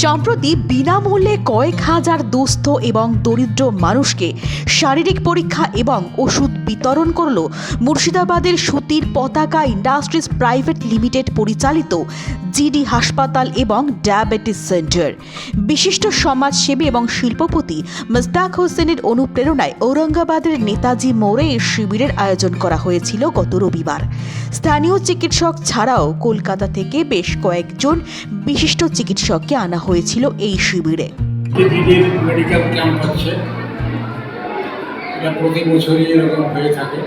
সম্প্রতি বিনামূল্যে কয়েক হাজার দুস্থ এবং দরিদ্র মানুষকে শারীরিক পরীক্ষা এবং ওষুধ বিতরণ করল মুর্শিদাবাদের সুতির পতাকা ইন্ডাস্ট্রিজ প্রাইভেট লিমিটেড পরিচালিত জিডি হাসপাতাল এবং ডায়াবেটিস সেন্টার। বিশিষ্ট সমাজসেবী এবং শিল্পপতি মুস্তাক হোসেনের অনুপ্রেরণায় ঔরঙ্গাবাদের নেতাজি মোড়ে এই শিবিরের আয়োজন করা হয়েছিল গত রবিবার। স্থানীয় চিকিৎসক ছাড়াও কলকাতা থেকে বেশ কয়েকজন বিশিষ্ট চিকিৎসককে আনা হয়েছিল এই শিবিরে। মেডিকেল ক্যাম্প হচ্ছে। এটা প্রতি বছরই এরকম হয়ে থাকে।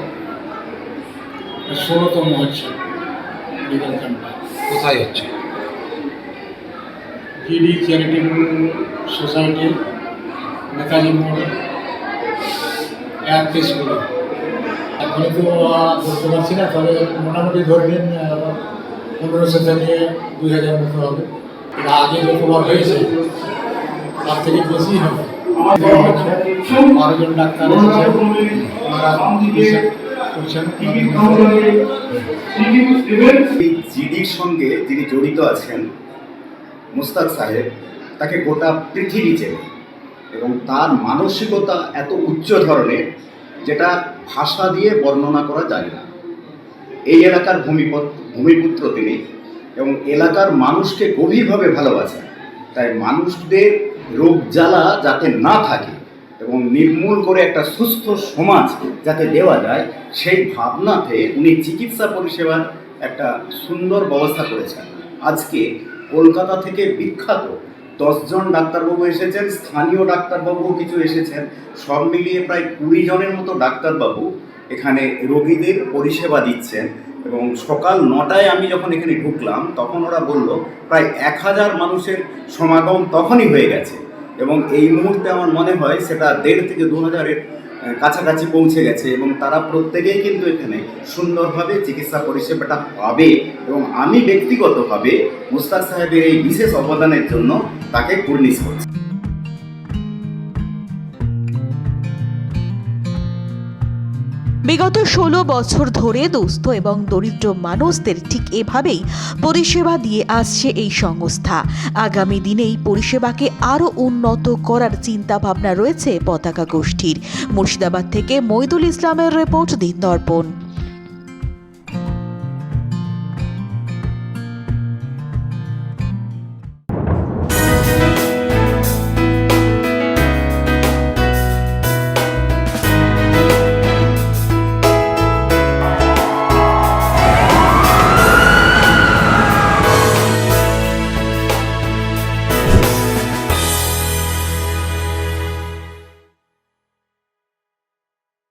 ষোলোতম হচ্ছে মেডিকেল ক্যাম্পটা। কোথায় হচ্ছে? জিডি চ্যারিটেবল সোসাইটি নেতাজি মোড় এক স্কুলে এখনই তো বলতে পারছি না তবে মোটামুটি ধরে নিন আহ, পনেরোশো থেকে দুই হাজার মতো হবে। এটা আগে যতবার হয়েছে তার থেকে বেশি হবে। বারোজন ডাক্তার এসেছেন ওনারা করছেন জিডির সঙ্গে যিনি জড়িত আছেন মুস্তাক সাহেব তাকে গোটা পৃথিবী চেনে এবং তার মানসিকতা এত উচ্চ ধরনের যেটা ভাষা দিয়ে বর্ণনা করা যায় না। এই এলাকার ভূমিপত, ভূমিপুত্র তিনি এবং এলাকার মানুষকে গভীরভাবে ভালোবাসেন। তাই মানুষদের রোগ জ্বালা যাতে না থাকে এবং নির্মূল করে একটা সুস্থ সমাজ যাতে দেওয়া যায়, সেই ভাবনাতে উনি চিকিৎসা পরিষেবার একটা সুন্দর ব্যবস্থা করেছেন। আজকে কলকাতা থেকে বিখ্যাত দশজন ডাক্তারবাবু এসেছেন, স্থানীয় ডাক্তারবাবু কিছু এসেছেন, সব মিলিয়ে প্রায় কুড়ি জনের মতো ডাক্তারবাবু এখানে রোগীদের পরিষেবা দিচ্ছেন এবং সকাল নটায় আমি যখন এখানে ঢুকলাম, তখন ওরা বলল, প্রায় এক হাজার মানুষের সমাগম তখনই হয়ে গেছে। এবং এই মুহূর্তে আমার মনে হয় সেটা দেড় থেকে দু হাজারের কাছাকাছি পৌঁছে গেছে এবং তারা প্রত্যেকেই কিন্তু এখানে সুন্দরভাবে চিকিৎসা পরিষেবাটা পাবে এবং আমি ব্যক্তিগতভাবে মুস্তাক সাহেবের এই বিশেষ অবদানের জন্য তাকে কুর্নিশ করছি। বিগত ষোলো বছর ধরে দুস্থ এবং দরিদ্র মানুষদের ঠিক এভাবেই পরিষেবা দিয়ে আসছে এই সংস্থা। আগামী দিনে এই পরিষেবাকে আরও উন্নত করার চিন্তা ভাবনা রয়েছে পতাকা গোষ্ঠীর। মুর্শিদাবাদ থেকে মৈদুল ইসলামের রিপোর্ট দিন দর্পণ